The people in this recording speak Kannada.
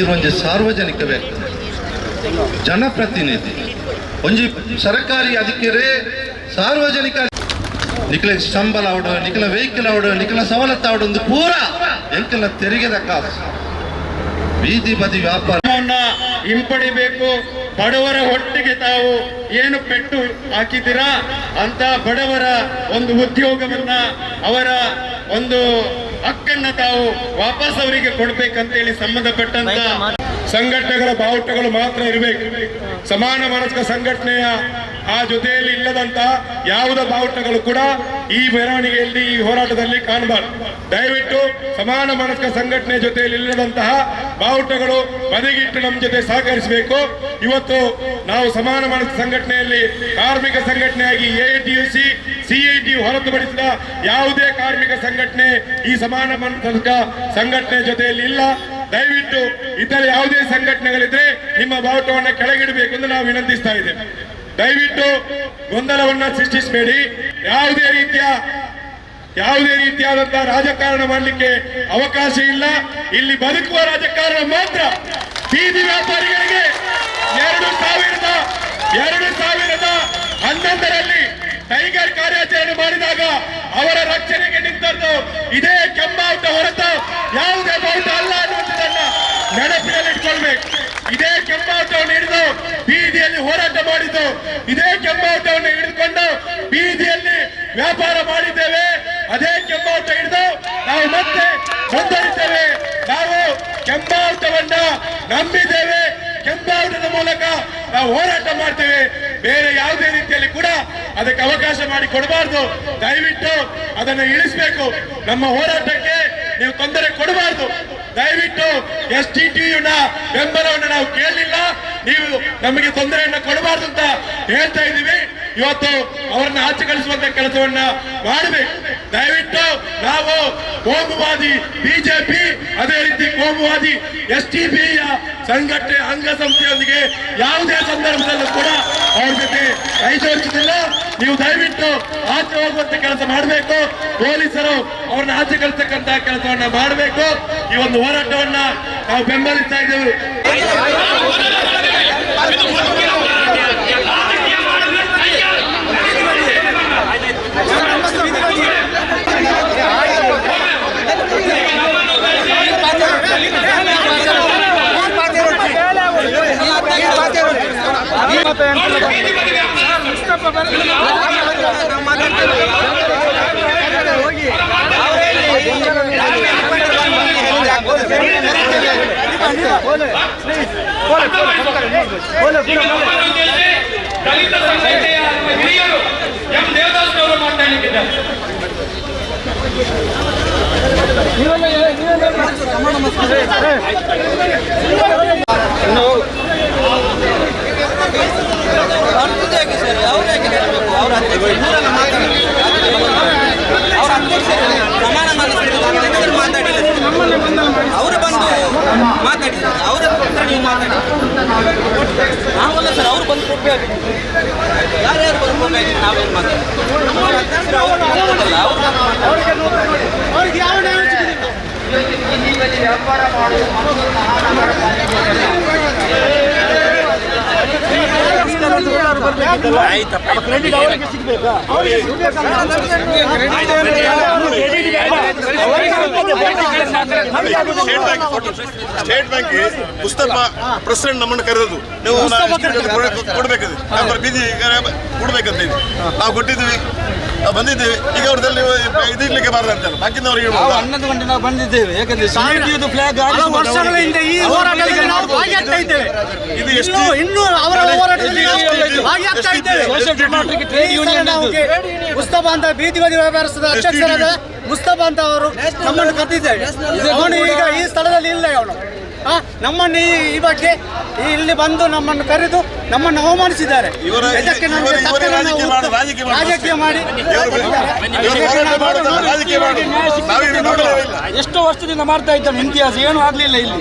ಈರೊಂಜಿ ಸಾರ್ವಜನಿಕ ವ್ಯಕ್ತಿ. ಜನಪ್ರತಿನಿಧಿ. ಒಂಜಿ ಸರ್ಕಾರಿ ಅಧಿಕಾರಿ, ಸಾರ್ವಜನಿಕ ನಿಖಲ ಸಂಬಳ ಅವಡ, ನಿಖಲ ವೆಹಿಕಲ್ ಅವಡ, ನಿಖಲ ಸವಲತ್ತು ಅವಡ ಒಂದು ಪೂರ ಎಂಕಲ ತೆರಿಗೆದ ಕಾಸು. ಬೀದಿ ಬದಿ ವ್ಯಾಪಾರ. ಹಿಂಪಡಿಬೇಕು. ಬಡವರ ಹೊಟ್ಟಿಗೆ ತಾವು ಏನು ಪೆಟ್ಟು ಹಾಕಿದ್ದೀರಾ? ಅಂತ ಬಡವರ ಒಂದು ಉದ್ಯೋಗವನ್ನ ಅವರ ಒಂದು ಹಕ್ಕನ್ನ ತಾವು ವಾಪಸ್ ಅವರಿಗೆ ಕೊಡ್ಬೇಕಂತೇಳಿ ಸಂಬಂಧಪಟ್ಟಂತ ಸಂಘಟನೆಗಳ ಬಾವುಟಗಳು ಮಾತ್ರ ಇರಬೇಕು. ಸಮಾನ ಮನಸ್ಕ ಸಂಘಟನೆಯ ಆ ಜೊತೆಯಲ್ಲಿ ಇಲ್ಲದಂತ ಯಾವುದೇ ಬಾವುಟಗಳು ಕೂಡ ಈ ಮೆರವಣಿಗೆಯಲ್ಲಿ ಈ ಹೋರಾಟದಲ್ಲಿ ಕಾಣಬಾರದು. ದಯವಿಟ್ಟು ಸಮಾನ ಮನಸ್ಕ ಸಂಘಟನೆ ಜೊತೆಯಲ್ಲಿ ಇಲ್ಲದಂತಹ ಬಾವುಟಗಳು ಬದಿಗಿಟ್ಟು ನಮ್ಮ ಜೊತೆ ಸಹಕರಿಸಬೇಕು. ಇವತ್ತು ನಾವು ಸಮಾನ ಮನಸ್ಕ ಸಂಘಟನೆಯಲ್ಲಿ ಕಾರ್ಮಿಕ ಸಂಘಟನೆಯಾಗಿ ಎಐಟಿಯುಸಿ ಸಿಐಟಿ ಹೊರತುಪಡಿಸಿದ ಯಾವುದೇ ಕಾರ್ಮಿಕ ಸಂಘಟನೆ ಈ ಸಮಾನ ಸಂಘಟನೆ ಜೊತೆಯಲ್ಲಿ ಇಲ್ಲ. ದಯವಿಟ್ಟು ಇತರ ಯಾವುದೇ ಸಂಘಟನೆಗಳಿದ್ರೆ ನಿಮ್ಮ ಬಾವುಟವನ್ನು ಕೆಳಗಿಡಬೇಕು ಎಂದು ನಾವು ವಿನಂತಿಸ್ತಾ ಇದ್ದೇವೆ. ದಯವಿಟ್ಟು ಗೊಂದಲವನ್ನ ಸೃಷ್ಟಿಸಬೇಡಿ. ಯಾವುದೇ ರೀತಿಯ, ಯಾವುದೇ ರೀತಿಯಾದಂತಹ ರಾಜಕಾರಣ ಮಾಡಲಿಕ್ಕೆ ಅವಕಾಶ ಇಲ್ಲ. ಇಲ್ಲಿ ಬದುಕುವ ರಾಜಕಾರಣ ಮಾತ್ರ ಬೀದಿ ವ್ಯಾಪಾರಿಗಳಿಗೆ ಎರಡು ಸಾವಿರದ ಎರಡು ಸಾವಿರದ ಹನ್ನೊಂದರಲ್ಲಿ ಟೈಗರ್ ಕಾರ್ಯಾಚರಣೆ ಮಾಡಿದಾಗ ಅವರ ರಕ್ಷಣೆಗೆ ನಿಂತದ್ದು ಇದೇ ಕೆಂಬಾವುಟ ಹೊರತು ಯಾವುದೇ ಬಾವುಟ ಅಲ್ಲ ಅನ್ನುವಂಥದ್ದನ್ನ ನೆನಪಿನಲ್ಲಿಟ್ಕೊಳ್ಬೇಕು. ಇದೇ ಕೆಂಬಾವುಟವನ್ನು ಹಿಡಿದು ಬೀದಿಯಲ್ಲಿ ಹೋರಾಟ ಮಾಡಿದ್ದು, ಇದೇ ಕೆಂಬಾವುಟವನ್ನು ಹಿಡಿದುಕೊಂಡು ಬೀದಿಯಲ್ಲಿ ವ್ಯಾಪಾರ ಮಾಡಿದ್ದೇವೆ. ಅದೇ ಕೆಂಬಾವುಟ ಹಿಡಿದು ನಾವು ಮತ್ತೆ ಮುಂದುವರಿತೇವೆ ನಾವು ಕೆಂಬಾವುಟವನ್ನ ನಂಬಿದ್ದೇವೆ. ಕೆಂಬಾವುಟದ ಮೂಲಕ ನಾವು ಹೋರಾಟ ಮಾಡ್ತೇವೆ. ಬೇರೆ ಯಾವುದೇ ರೀತಿಯಲ್ಲಿ ಕೂಡ ಅದಕ್ಕೆ ಅವಕಾಶ ಮಾಡಿ ಕೊಡಬಾರ್ದು. ದಯವಿಟ್ಟು ಅದನ್ನು ಇಳಿಸಬೇಕು. ನಮ್ಮ ಹೋರಾಟಕ್ಕೆ ನೀವು ತೊಂದರೆ ಕೊಡಬಾರ್ದು. ದಯವಿಟ್ಟು ಎಸ್ ಟಿ ಟಿಯುನ ಬೆಂಬಲವನ್ನು ನಾವು ಕೇಳಲಿಲ್ಲ. ನೀವು ನಮಗೆ ತೊಂದರೆಯನ್ನ ಕೊಡಬಾರ್ದು ಅಂತ ಹೇಳ್ತಾ ಇದ್ದೀವಿ. ಇವತ್ತು ಅವರನ್ನ ಆಚೆ ಕಳಿಸುವಂತ ಕೆಲಸವನ್ನ ಮಾಡಬೇಕು. ದಯವಿಟ್ಟು ನಾವು ಕೋಮುವಾದಿ ಬಿಜೆಪಿ, ಅದೇ ರೀತಿ ಕೋಮುವಾದಿ ಎಸ್ ಟಿ ಯ ಸಂಘಟನೆ ಅಂಗಸಂಸ್ಥೆಯೊಂದಿಗೆ ಯಾವುದೇ ಸಂದರ್ಭದಲ್ಲೂ ಕೂಡ ಜೊತೆ ವರ್ಷದಿಂದ ನೀವು ದಯವಿಟ್ಟು ಆಚೆ ಹೋಗುವಂತ ಕೆಲಸ ಮಾಡಬೇಕು. ಪೊಲೀಸರು ಅವ್ರನ್ನ ಆಚೆ ಕಳಿಸ್ತಕ್ಕಂತಹ ಕೆಲಸವನ್ನ ಮಾಡಬೇಕು. ಈ ಒಂದು ಹೋರಾಟವನ್ನ ನಾವು ಬೆಂಬಲಿಸ್ತಾ ಇದ್ದೇವೆ. ದಲಿತ ಸಂಘಟನೆಯ ಹಿರಿಯರು ಎಂ ದೇವದಾಸ್ ಅವರು ಮಾತನಾಡಲಿದ್ದಾರೆ ಅರ್ಥದಾಗಿ ಸರ್ ಅವ್ರು ಯಾಕೆ ಕೇಳಬೇಕು ಅವ್ರ ಅಧ್ಯಕ್ಷ ಇವರೆಲ್ಲ ಮಾತಾಡಬೇಕು ಅವ್ರ ಅಧ್ಯಕ್ಷರು ಸಮಾನ ಮನಸ್ಸಿನ ಅಧ್ಯಕ್ಷರು ಮಾತಾಡಿಲ್ಲ ಅವರು ಬಂದು ಮಾತಾಡಿದ್ದಾರೆ ಅವರ ಹತ್ರ ನೀವು ಮಾತಾಡಿ ನಾವಲ್ಲ ಸರ್ ಅವ್ರು ಬಂದು ಕೊಡಬೇಕು ಯಾರ್ಯಾರು ಬಂದು ಕೊಡಬೇಕು ನಾವೇನು ಮಾತಾಡ್ತೀವಿ ವ್ಯಾಪಾರ ಅಧ್ಯಕ್ಷರು ಅವ್ರು ಮಾತಾಡಲ್ಲ ಅವ್ರು ಸ್ಟೇಟ್ ಬ್ಯಾಂಕ್ ಪುಸ್ತಕ ಪ್ರೆಸಿಡೆಂಟ್ ನಮ್ಮನ್ನು ಕರೆದು ನೀವು ಕೊಡ್ಬೇಕದು ನಮ್ಮ ಬೀದಿ ಕೊಡ್ಬೇಕಂತ ನಾವು ಕೊಟ್ಟಿದ್ವಿ ನಾವು ಬಂದಿದ್ದೀವಿ. ಈಗ ಅವ್ರದಲ್ಲಿ ಇದಿರ್ಲಿಕ್ಕೆ ಬಾರದು ಅಂತಲ್ಲ. ಬಾಕಿನವ್ರಿಗೆ ನಾವು ಹೇಳ್ಬೋದು. ಹನ್ನೊಂದು ಗಂಟೆ ನಾವು ಬಂದಿದ್ದೇವೆ. ಯಾಕಂದ್ರೆ ಸಿಐಟಿದು ಫ್ಲಾಗ್ ವರ್ಷಗಳ ಹಿಂದೆ ಈ ಹೋರಾಟದಲ್ಲಿ ನಾವು ಭಾಗಿಯಾಗ್ತಾ ಇದ್ದೇವೆ. ಇದು ಎಷ್ಟು ಇನ್ನು ಅವರ ಹೋರಾಟದಲ್ಲಿ ಭಾಗಿಯಾಗ್ತಾ ಇದ್ದೇವೆ. ಟ್ರೇಡ್ ಯೂನಿಯನ್ ಮುಸ್ತಫಾ ಅಂತ ಬೀದಿ ಬದಿ ವ್ಯಾಪಾರಸ್ಥದ ಅಧ್ಯಕ್ಷರಾದ ಮುಸ್ತಫಾ ಅಂತ ಅವರು ನಮ್ಮನ್ನು ಕರೆದಿದ್ದಾರೆ ಅವನು ಈಗ ಈ ಸ್ಥಳದಲ್ಲಿ ಇಲ್ಲ ಅವನು. ಹಾ ನಮ್ಮನ್ನು ಈ ಈ ಬಗ್ಗೆ ಇಲ್ಲಿ ಬಂದು ನಮ್ಮನ್ನು ಕರೆದು ನಮ್ಮನ್ನು ಅವಮಾನಿಸಿದ್ದಾರೆ. ಇದಕ್ಕೆ ನಮಗೆ ರಾಜಕೀಯ ಮಾಡು- ಎಷ್ಟೋ ವರ್ಷದಿಂದ ಮಾಡ್ತಾ ಇದ್ದಾನೆ. ಇತಿಹಾಸ ಏನು ಆಗ್ಲಿಲ್ಲ ಇಲ್ಲಿ.